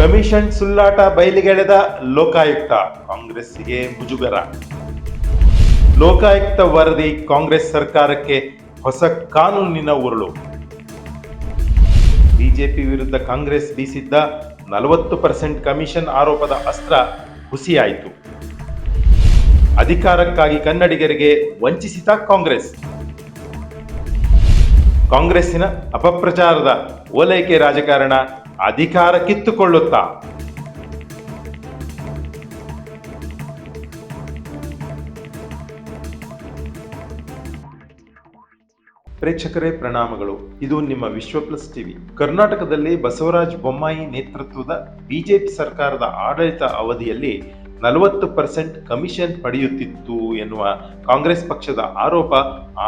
Commission ಸುಳ್ಳಾಟ ಬಯಲಿಗೆಳೆದ Lokayukta. ಕಾಂಗ್ರೆಸ್ಸಿಗೆ ಮುಜುಗರ. ಲೋಕಾಯುಕ್ತ ವರದಿ ಕಾಂಗ್ರೆಸ್ ಸರ್ಕಾರಕ್ಕೆ ಹೊಸ ಕಾನೂನಿನ ಉರುಳು. ಬಿಜೆಪಿ ವಿರುದ್ಧ ಕಾಂಗ್ರೆಸ್ ಬೀಸಿದ್ದ ನಲವತ್ತು ಪರ್ಸೆಂಟ್ ಕಮಿಷನ್ ಆರೋಪದ ಅಸ್ತ್ರ ಹುಸಿಯಾಯಿತು. ಅಧಿಕಾರಕ್ಕಾಗಿ ಕನ್ನಡಿಗರಿಗೆ ವಂಚಿಸಿದ ಕಾಂಗ್ರೆಸ್. ಕಾಂಗ್ರೆಸ್ಸಿನ ಅಪಪ್ರಚಾರದ ಓಲೈಕೆ ರಾಜಕಾರಣ ಅಧಿಕಾರ ಕಿತ್ತುಕೊಳ್ಳುತ್ತಾ ಪ್ರೇಕ್ಷಕರೇ, ಪ್ರಣಾಮಗಳು. ಇದು ನಿಮ್ಮ ವಿಶ್ವ ಪ್ಲಸ್ ಟಿವಿ. ಕರ್ನಾಟಕದಲ್ಲಿ ಬಸವರಾಜ ಬೊಮ್ಮಾಯಿ ನೇತೃತ್ವದ ಬಿಜೆಪಿ ಸರ್ಕಾರದ ಆಡಳಿತ ಅವಧಿಯಲ್ಲಿ ನಲವತ್ತು ಪರ್ಸೆಂಟ್ ಕಮಿಷನ್ ಪಡೆಯುತ್ತಿತ್ತು ಎನ್ನುವ ಕಾಂಗ್ರೆಸ್ ಪಕ್ಷದ ಆರೋಪ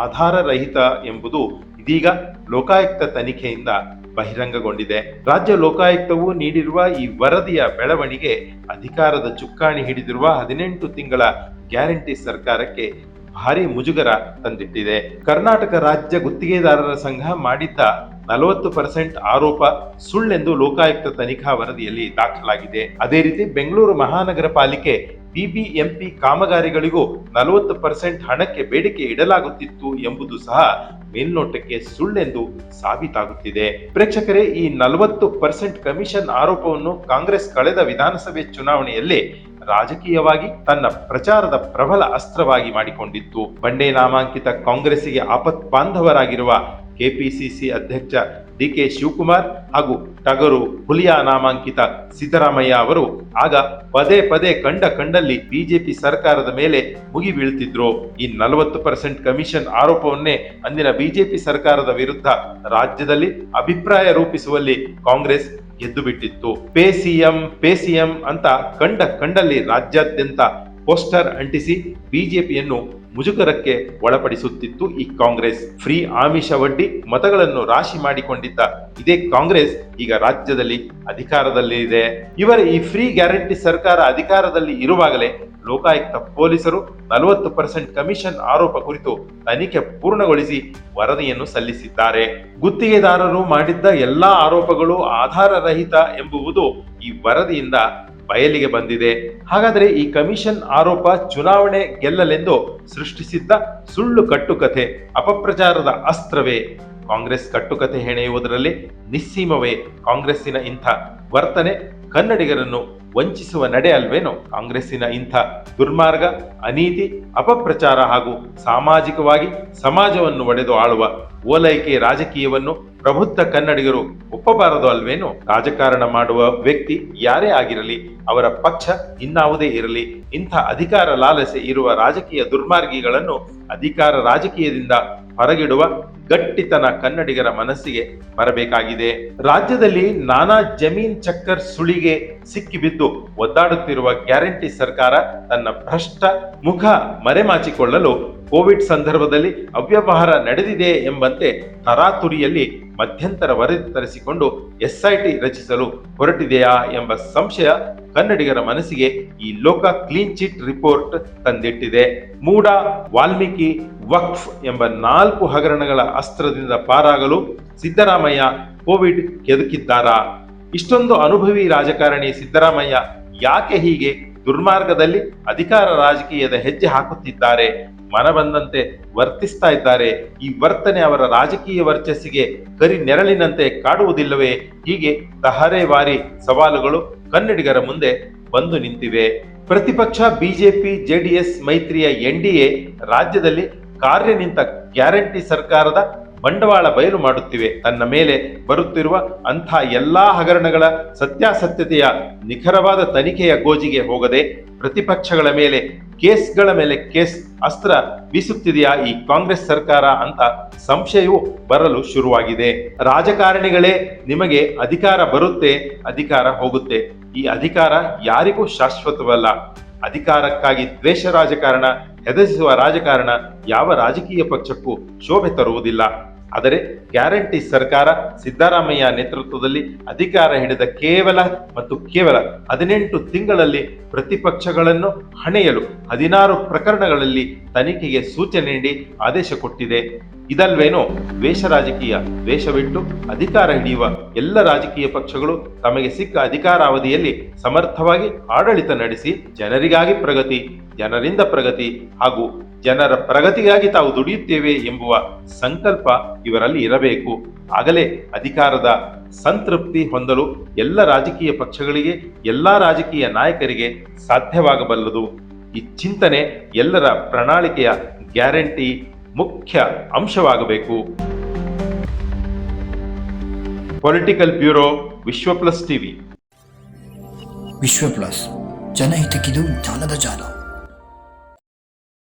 ಆಧಾರರಹಿತ ಎಂಬುದು ಇದೀಗ ಲೋಕಾಯುಕ್ತ ತನಿಖೆಯಿಂದ ಬಹಿರಂಗಗೊಂಡಿದೆ. ರಾಜ್ಯ ಲೋಕಾಯುಕ್ತವು ನೀಡಿರುವ ಈ ವರದಿಯ ಬೆಳವಣಿಗೆ ಅಧಿಕಾರದ ಚುಕ್ಕಾಣಿ ಹಿಡಿದಿರುವ ಹದಿನೆಂಟು ತಿಂಗಳ ಗ್ಯಾರಂಟಿ ಸರ್ಕಾರಕ್ಕೆ ಭಾರಿ ಮುಜುಗರ ತಂದಿಟ್ಟಿದೆ. ಕರ್ನಾಟಕ ರಾಜ್ಯ ಗುತ್ತಿಗೆದಾರರ ಸಂಘ ಮಾಡಿದ್ದ ನಲವತ್ತು ಪರ್ಸೆಂಟ್ ಆರೋಪ ಸುಳ್ಳೆಂದು ಲೋಕಾಯುಕ್ತ ತನಿಖಾ ವರದಿಯಲ್ಲಿ ದಾಖಲಾಗಿದೆ. ಅದೇ ರೀತಿ ಬೆಂಗಳೂರು ಮಹಾನಗರ ಪಾಲಿಕೆ ಬಿಬಿಎಂಪಿ ಕಾಮಗಾರಿಗಳಿಗೂ ನಲವತ್ತು ಪರ್ಸೆಂಟ್ ಹಣಕ್ಕೆ ಬೇಡಿಕೆ ಇಡಲಾಗುತ್ತಿತ್ತು ಎಂಬುದು ಸಹ ಮೇಲ್ನೋಟಕ್ಕೆ ಸುಳ್ಳೆಂದು ಸಾಬೀತಾಗುತ್ತಿದೆ. ಪ್ರೇಕ್ಷಕರೇ, ಈ ನಲವತ್ತು ಪರ್ಸೆಂಟ್ ಕಮಿಷನ್ ಆರೋಪವನ್ನು ಕಾಂಗ್ರೆಸ್ ಕಳೆದ ವಿಧಾನಸಭೆ ಚುನಾವಣೆಯಲ್ಲಿ ರಾಜಕೀಯವಾಗಿ ತನ್ನ ಪ್ರಚಾರದ ಪ್ರಬಲ ಅಸ್ತ್ರವಾಗಿ ಮಾಡಿಕೊಂಡಿತ್ತು. ಬಂಡೆ ನಾಮಾಂಕಿತ ಕಾಂಗ್ರೆಸ್ಸಿಗೆ ಆಪತ್ ಬಾಂಧವರಾಗಿರುವ ಕೆಪಿಸಿಸಿ ಅಧ್ಯಕ್ಷ ಡಿ ಕೆ ಶಿವಕುಮಾರ್ ಹಾಗೂ ಟಗರು ಹುಲಿಯಾ ನಾಮಾಂಕಿತ ಸಿದ್ದರಾಮಯ್ಯ ಅವರು ಆಗ ಪದೇ ಪದೇ ಕಂಡ ಕಂಡಲ್ಲಿ ಬಿಜೆಪಿ ಸರ್ಕಾರದ ಮೇಲೆ ಮುಗಿ ಬೀಳ್ತಿದ್ರು. ಈ ನಲವತ್ತು ಪರ್ಸೆಂಟ್ ಕಮಿಷನ್ ಆರೋಪವನ್ನೇ ಅಂದಿನ ಬಿಜೆಪಿ ಸರ್ಕಾರದ ವಿರುದ್ಧ ರಾಜ್ಯದಲ್ಲಿ ಅಭಿಪ್ರಾಯ ರೂಪಿಸುವಲ್ಲಿ ಕಾಂಗ್ರೆಸ್ ಗೆದ್ದು ಬಿಟ್ಟಿತ್ತು ಪೇ ಸಿಎಂ ಪೇ ಸಿಎಂ ಅಂತ ಕಂಡ ಕಂಡಲ್ಲಿ ರಾಜ್ಯಾದ್ಯಂತ ಪೋಸ್ಟರ್ ಅಂಟಿಸಿ ಬಿಜೆಪಿಯನ್ನು ಮುಜುಗರಕ್ಕೆ ಒಳಪಡಿಸುತ್ತಿತ್ತು ಈ ಕಾಂಗ್ರೆಸ್. ಫ್ರೀ ಆಮಿಷ ಮತಗಳನ್ನು ರಾಶಿ ಮಾಡಿಕೊಂಡಿದ್ದ ಇದೇ ಕಾಂಗ್ರೆಸ್ ಈಗ ರಾಜ್ಯದಲ್ಲಿ ಅಧಿಕಾರದಲ್ಲಿ ಇದೆ. ಇವರ ಈ ಫ್ರೀ ಗ್ಯಾರಂಟಿ ಸರ್ಕಾರ ಅಧಿಕಾರದಲ್ಲಿ ಇರುವಾಗಲೇ ಲೋಕಾಯುಕ್ತ ಪೊಲೀಸರು ನಲವತ್ತು ಪರ್ಸೆಂಟ್ ಕಮಿಷನ್ ಆರೋಪ ಕುರಿತು ತನಿಖೆ ಪೂರ್ಣಗೊಳಿಸಿ ವರದಿಯನ್ನು ಸಲ್ಲಿಸಿದ್ದಾರೆ. ಗುತ್ತಿಗೆದಾರರು ಮಾಡಿದ್ದ ಎಲ್ಲಾ ಆರೋಪಗಳು ಆಧಾರರಹಿತ ಎಂಬುವುದು ಈ ವರದಿಯಿಂದ ಬಯಲಿಗೆ ಬಂದಿದೆ. ಹಾಗಾದರೆ ಈ ಕಮಿಷನ್ ಆರೋಪ ಚುನಾವಣೆ ಗೆಲ್ಲಲೆಂದು ಸೃಷ್ಟಿಸಿದ್ದ ಸುಳ್ಳು ಕಟ್ಟುಕಥೆ, ಅಪಪ್ರಚಾರದ ಅಸ್ತ್ರವೇ? ಕಾಂಗ್ರೆಸ್ ಕಟ್ಟುಕತೆ ಹೆಣೆಯುವುದರಲ್ಲಿ ನಿಸ್ಸೀಮವೇ? ಕಾಂಗ್ರೆಸ್ಸಿನ ಇಂಥ ವರ್ತನೆ ಕನ್ನಡಿಗರನ್ನು ವಂಚಿಸುವ ನಡೆ ಅಲ್ವೇನೋ? ಕಾಂಗ್ರೆಸ್ಸಿನ ಇಂಥ ದುರ್ಮಾರ್ಗ, ಅನೀತಿ, ಅಪಪ್ರಚಾರ ಹಾಗೂ ಸಾಮಾಜಿಕವಾಗಿ ಸಮಾಜವನ್ನು ಒಡೆದು ಆಳುವ ಓಲೈಕೆ ರಾಜಕೀಯವನ್ನು ಪ್ರಬುದ್ಧ ಕನ್ನಡಿಗರು ಒಪ್ಪಬಾರದು ಅಲ್ವೇನೋ? ರಾಜಕಾರಣ ಮಾಡುವ ವ್ಯಕ್ತಿ ಯಾರೇ ಆಗಿರಲಿ, ಅವರ ಪಕ್ಷ ಇನ್ನಾವುದೇ ಇರಲಿ, ಇಂಥ ಅಧಿಕಾರ ಲಾಲಸೆ ಇರುವ ರಾಜಕೀಯ ದುರ್ಮಾರ್ಗಿಗಳನ್ನು ಅಧಿಕಾರ ರಾಜಕೀಯದಿಂದ ಹೊರಗಿಡುವ ಗಟ್ಟಿತನ ಕನ್ನಡಿಗರ ಮನಸ್ಸಿಗೆ ಬರಬೇಕಾಗಿದೆ. ರಾಜ್ಯದಲ್ಲಿ ನಾನಾ ಜಮೀನ್ ಚಕ್ಕರ್ ಸುಳಿಗೆ ಸಿಕ್ಕಿಬಿದ್ದು ಒದ್ದಾಡುತ್ತಿರುವ ಗ್ಯಾರಂಟಿ ಸರ್ಕಾರ ತನ್ನ ಭ್ರಷ್ಟ ಮುಖ ಮರೆಮಾಚಿಕೊಳ್ಳಲು ಕೋವಿಡ್ ಸಂದರ್ಭದಲ್ಲಿ ಅವ್ಯವಹಾರ ನಡೆದಿದೆ ಎಂಬಂತೆ ತರಾತುರಿಯಲ್ಲಿ ಮಧ್ಯಂತರ ವರದಿ ತರಿಸಿಕೊಂಡು ಎಸ್ಐಟಿ ರಚಿಸಲು ಹೊರಟಿದೆಯಾ ಎಂಬ ಸಂಶಯ ಕನ್ನಡಿಗರ ಮನಸ್ಸಿಗೆ ಈ ಲೋಕ ಕ್ಲೀನ್ ಚಿಟ್ ರಿಪೋರ್ಟ್ ತಂದಿಟ್ಟಿದೆ. ಮೂಡ ವಾಲ್ಮೀಕಿ ವಕ್ಫ್ ಎಂಬ ನಾಲ್ಕು ಹಗರಣಗಳ ಅಸ್ತ್ರದಿಂದ ಪಾರಾಗಲು ಸಿದ್ದರಾಮಯ್ಯ ಕೋವಿಡ್ ಕೆದಕಿದ್ದಾರಾ? ಇಷ್ಟೊಂದು ಅನುಭವಿ ರಾಜಕಾರಣಿ ಸಿದ್ದರಾಮಯ್ಯ ಯಾಕೆ ಹೀಗೆ ದುರ್ಮಾರ್ಗದಲ್ಲಿ ಅಧಿಕಾರ ರಾಜಕೀಯದ ಹೆಜ್ಜೆ ಹಾಕುತ್ತಿದ್ದಾರೆ? ಮನ ಬಂದಂತೆ ವರ್ತಿಸ್ತಾ ಇದ್ದಾರೆ. ಈ ವರ್ತನೆ ಅವರ ರಾಜಕೀಯ ವರ್ಚಸ್ಸಿಗೆ ಕರಿ ನೆರಳಿನಂತೆ ಕಾಡುವುದಿಲ್ಲವೇ? ಹೀಗೆ ತಹರೇವಾರಿ ಸವಾಲುಗಳು ಕನ್ನಡಿಗರ ಮುಂದೆ ಬಂದು ನಿಂತಿವೆ. ಪ್ರತಿಪಕ್ಷ ಬಿಜೆಪಿ, ಜೆಡಿಎಸ್, ಮೈತ್ರಿಯ ಎನ್ಡಿಎ ರಾಜ್ಯದಲ್ಲಿ ಕಾರ್ಯ ನಿಂತ ಗ್ಯಾರಂಟಿ ಸರ್ಕಾರದ ಬಂಡವಾಳ ಬಯಲು ಮಾಡುತ್ತಿವೆ. ತನ್ನ ಮೇಲೆ ಬರುತ್ತಿರುವ ಅಂಥ ಎಲ್ಲಾ ಹಗರಣಗಳ ಸತ್ಯಾಸತ್ಯತೆಯ ನಿಖರವಾದ ತನಿಖೆಯ ಗೋಜಿಗೆ ಹೋಗದೆ ಪ್ರತಿಪಕ್ಷಗಳ ಮೇಲೆ, ಕೇಸ್ಗಳ ಮೇಲೆ ಕೇಸ್ ಅಸ್ತ್ರ ಬೀಸುತ್ತಿದೆಯಾ ಈ ಕಾಂಗ್ರೆಸ್ ಸರ್ಕಾರ ಅಂತ ಸಂಶಯವು ಬರಲು ಶುರುವಾಗಿದೆ. ರಾಜಕಾರಣಿಗಳೇ ನಿಮಗೆ ಅಧಿಕಾರ ಬರುತ್ತೆ, ಅಧಿಕಾರ ಹೋಗುತ್ತೆ. ಈ ಅಧಿಕಾರ ಯಾರಿಗೂ ಶಾಶ್ವತವಲ್ಲ. ಅಧಿಕಾರಕ್ಕಾಗಿ ದ್ವೇಷ ರಾಜಕಾರಣ, ಹೆದರಿಸುವ ರಾಜಕಾರಣ ಯಾವ ರಾಜಕೀಯ ಪಕ್ಷಕ್ಕೂ ಶೋಭೆ ತರುವುದಿಲ್ಲ. ಆದರೆ ಗ್ಯಾರಂಟಿ ಸರ್ಕಾರ ಸಿದ್ದರಾಮಯ್ಯ ನೇತೃತ್ವದಲ್ಲಿ ಅಧಿಕಾರ ಹಿಡಿದ ಕೇವಲ ಮತ್ತು ಕೇವಲ ಹದಿನೆಂಟು ತಿಂಗಳಲ್ಲಿ ಪ್ರತಿಪಕ್ಷಗಳನ್ನು ಹಣೆಯಲು ಹದಿನಾರು ಪ್ರಕರಣಗಳಲ್ಲಿ ತನಿಖೆಗೆ ಸೂಚನೆ ನೀಡಿ ಆದೇಶ ಕೊಟ್ಟಿದೆ. ಇದಲ್ವೇನೋ ವೇಷ ರಾಜಕೀಯ ವೇಷವಿಟ್ಟು ಅಧಿಕಾರ ಹಿಡಿಯುವ ಎಲ್ಲ ರಾಜಕೀಯ ಪಕ್ಷಗಳು ತಮಗೆ ಸಿಕ್ಕ ಅಧಿಕಾರಾವಧಿಯಲ್ಲಿ ಸಮರ್ಥವಾಗಿ ಆಡಳಿತ ನಡೆಸಿ ಜನರಿಗಾಗಿ ಪ್ರಗತಿ, ಜನರಿಂದ ಪ್ರಗತಿ ಹಾಗೂ ಜನರ ಪ್ರಗತಿಗಾಗಿ ತಾವು ದುಡಿಯುತ್ತೇವೆ ಎಂಬುವ ಸಂಕಲ್ಪ ಇವರಲ್ಲಿ ಇರಬೇಕು. ಆಗಲೇ ಅಧಿಕಾರದ ಸಂತೃಪ್ತಿ ಹೊಂದಲು ಎಲ್ಲ ರಾಜಕೀಯ ಪಕ್ಷಗಳಿಗೆ, ಎಲ್ಲ ರಾಜಕೀಯ ನಾಯಕರಿಗೆ ಸಾಧ್ಯವಾಗಬಲ್ಲದು. ಈ ಚಿಂತನೆ ಎಲ್ಲರ ಪ್ರಣಾಳಿಕೆಯ ಗ್ಯಾರಂಟಿ ಮುಖ್ಯ ಅಂಶವಾಗಬೇಕು. Political bureau Vishwa plus TV. Vishwa plus ಜನಹಿತಕ್ಕಿದು ಜ್ಞಾನದ ಜಾಲ.